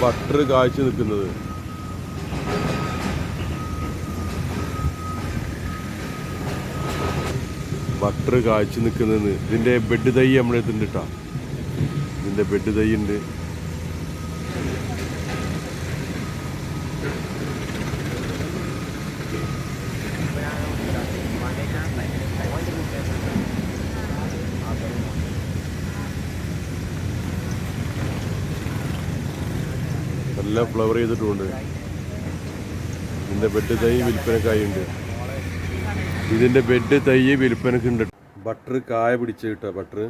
Butter കാഴ്ച നിൽക്കുന്നത്. Butter കാഴ്ച നിൽക്കുന്നത്. ഇതിന്റെ ബെഡ് തൈ നമ്മളെടുത്തിട്ടുണ്ട് കേട്ടോ ഇതിന്റെ ബെഡ് തൈ ഉണ്ട്. നല്ല ഫ്ലവർ ചെയ്തിട്ടുണ്ട് ഇതിന്റെ ബെഡ് തൈ വിൽപ്പനക്കായുണ്ട് ഇതിന്റെ ബെഡ് തൈ വിൽപ്പനക്കുണ്ട് ബട്ടർ കായ പിടിച്ച് കിട്ടുക ബട്ടർ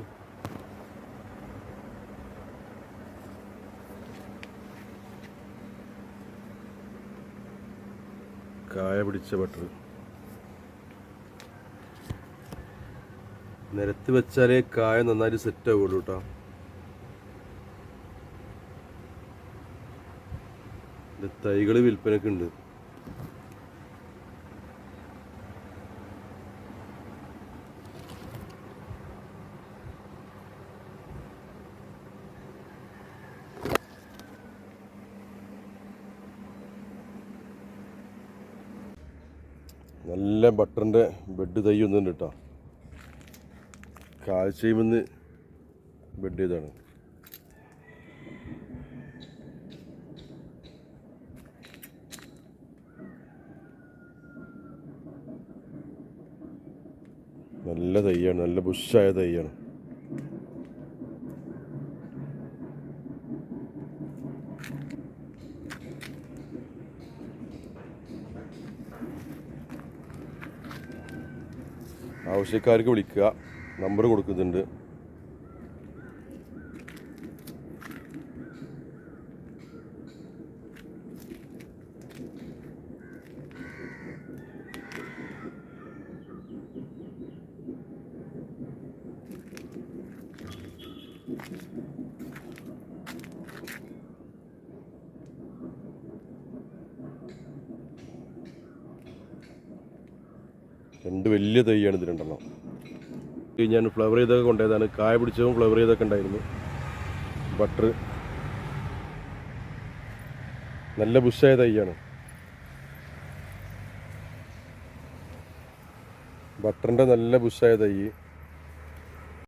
കായ പിടിച്ച ബട്ടർ നിരത്തി വെച്ചാലേ കായ നന്നായിട്ട് സെറ്റ് ആവുള്ളൂ കേട്ടോ തൈകൾ വിൽപ്പനക്കുണ്ട് നല്ല ബട്ടറിന്റെ ബെഡ് തൈ ഒന്നുണ്ട് കേട്ടോ. ഇന്ന് ബെഡ് ചെയ്താണ് നല്ല തൈയാണ് നല്ല ബുഷായ തൈയാണ്. ആവശ്യക്കാർക്ക് വിളിക്കുക നമ്പർ കൊടുക്കുന്നുണ്ട്. രണ്ട് വലിയ തൈയാണ് ഇത് രണ്ടെണ്ണം ഞാൻ ഫ്ലവർ ചെയ്തൊക്കെ കൊണ്ടുപോയതാണ്. കായ പിടിച്ചതും ഫ്ലവർ ചെയ്തൊക്കെ ഉണ്ടായിരുന്നു. ബട്ടർ നല്ല ബുഷായ തൈയാണ്. ബട്ടറിന്റെ നല്ല ബുഷായ തൈ.